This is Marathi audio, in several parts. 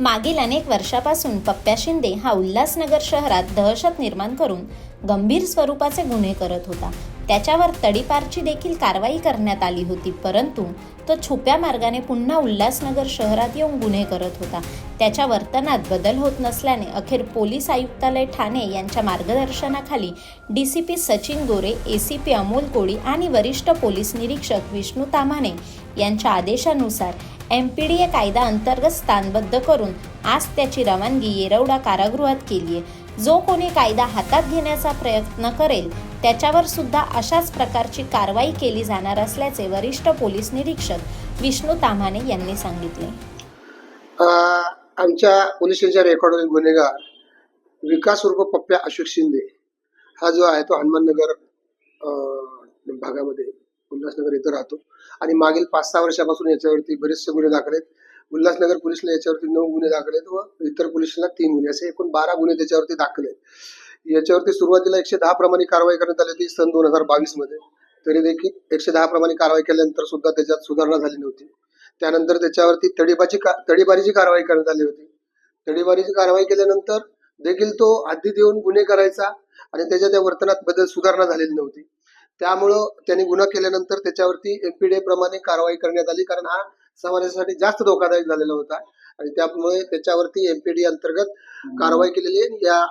मागील अनेक वर्षापासून पप्प्या शिंदे हा उल्हासनगर शहरात दहशत निर्माण करून गंभीर स्वरूपाचे गुन्हे करत होता. त्याच्यावर तडीपारची देखील कारवाई करण्यात आली होती परंतु तो छुप्या मार्गाने पुन्हा उल्हासनगर शहरात येऊन गुन्हे करत होता. त्याच्या वर्तनात बदल होत नसल्याने अखेर पोलीस आयुक्तालय ठाणे यांच्या मार्गदर्शनाखाली D C P Sachin Gore A C P Amol Koli आणि वरिष्ठ पोलीस निरीक्षक विष्णू तामाने यांच्या आदेशानुसार एम पी डी ए कायदा अंतर्गत स्थानबद्ध करून आज त्याची रवानगी येरवडा कारागृहात केली आहे. जो कोणी कायदा हातात घेण्याचा प्रयत्न करेल त्याच्यावर सुद्धा अशाच प्रकारची कारवाई केली जाणार असल्याचे वरिष्ठ पोलीस निरीक्षक विष्णू ताम्हाणे यांनी सांगितले. आमच्या पोलीस स्टेशनच्या रेकॉर्डवरील गुन्हेगार विकास उर्फ पप्प्या अशोक शिंदे हा जो आहे तो हनुमाननगर अं, भागामध्ये उल्हासनगर इथं राहतो. आणि मागील पाच सहा वर्षापासून याच्यावरती बरेचसे गुन्हे दाखल आहेत. उल्हासनगर पोलिसला याच्यावरती नऊ गुन्हे दाखल आहेत व इतर पोलिसांना तीन गुन्हे. असे एकूण बारा गुन्हे त्याच्यावरती दाखल आहेत. याच्यावरती सुरुवातीला एकशे दहा प्रमाणे कारवाई करण्यात आली होती सन दोन हजार बावीसमध्ये. तरी देखील एकशे दहा प्रमाणे कारवाई केल्यानंतर सुद्धा त्याच्यात सुधारणा झाली नव्हती. त्यानंतर त्याच्यावरती तडीबाजी का तडीबारीची कारवाई करण्यात आली होती. तडीबारीची कारवाई केल्यानंतर देखील तो हद्दीत येऊन गुन्हे करायचा आणि त्याच्या त्या वर्तनात बदल सुधारणा झालेली नव्हती. त्यामुळं त्यांनी गुन्हा केल्यानंतर त्याच्यावरती एमपीडे प्रमाणे कारवाई करण्यात आली. कारण हा समाजासाठी जास्त धोकादायक झालेला होता. आणि त्यामुळे त्याच्यावरती एमपीडी अंतर्गत कारवाई केलेली या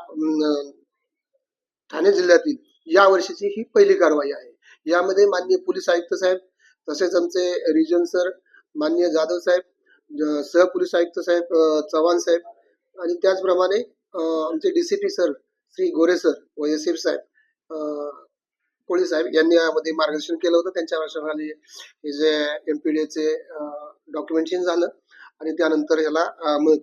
ठाणे जिल्ह्यातील या वर्षीची ही पहिली कारवाई आहे. यामध्ये माननीय पोलीस आयुक्त साहेब तसेच आमचे रिजन सर माननीय जाधव साहेब सह सहपोलीस आयुक्त साहेब चव्हाण साहेब आणि त्याचप्रमाणे आमचे DCP sir Shri Gore sir व एस एफ साहेब कोळी साहेब यांनी यामध्ये मार्गदर्शन केलं होतं. त्यांच्या वर्षाखाली हे जे एम पी डी एचे डॉक्युमेंटेशन झालं आणि त्यानंतर याला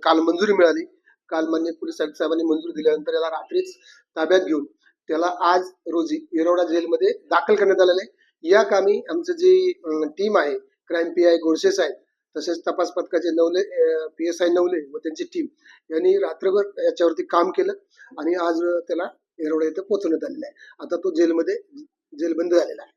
काल मंजुरी मिळाली. काल मान्य पोलीस आयुक्त साहेबांनी मंजुरी दिल्यानंतर याला रात्रीच ताब्यात घेऊन त्याला आज रोजी येरवडा जेलमध्ये दाखल करण्यात आलेलं आहे. या कामी आमचं जी टीम आहे क्राईम पी आय गोडसे साहेब तसेच तपास पथकाचे Navale P S I Navale व त्यांची टीम यांनी रात्रभर याच्यावरती काम केलं आणि आज त्याला येरवडा इथं पोहोचवण्यात आलेलं आहे. आता तो जेलमध्ये जेलबंद झालेला आहे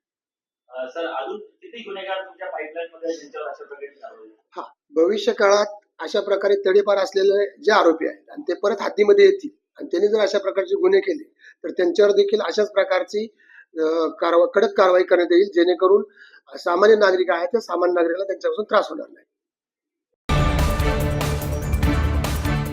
अं, सर अजून किती गुन्हेगार तुमच्या पाईपलाईन मध्ये आहेत ज्यांच्यावर अशा प्रकारे कारवाई होईल? हा भविष्य काळात अशा प्रकारे तडीपार असलेले जे आरोपी आहेत आणि ते परत हद्दीमध्ये येतील आणि त्यांनी जर अशा प्रकारचे गुन्हे केले तर त्यांच्यावर देखील अशाच प्रकारची अं, कारवा कडक कारवाई करण्यात येईल जेणेकरून सामान्य नागरिक आहे त्या सामान्य नागरिकाला त्यांच्यापासून त्रास होणार नाही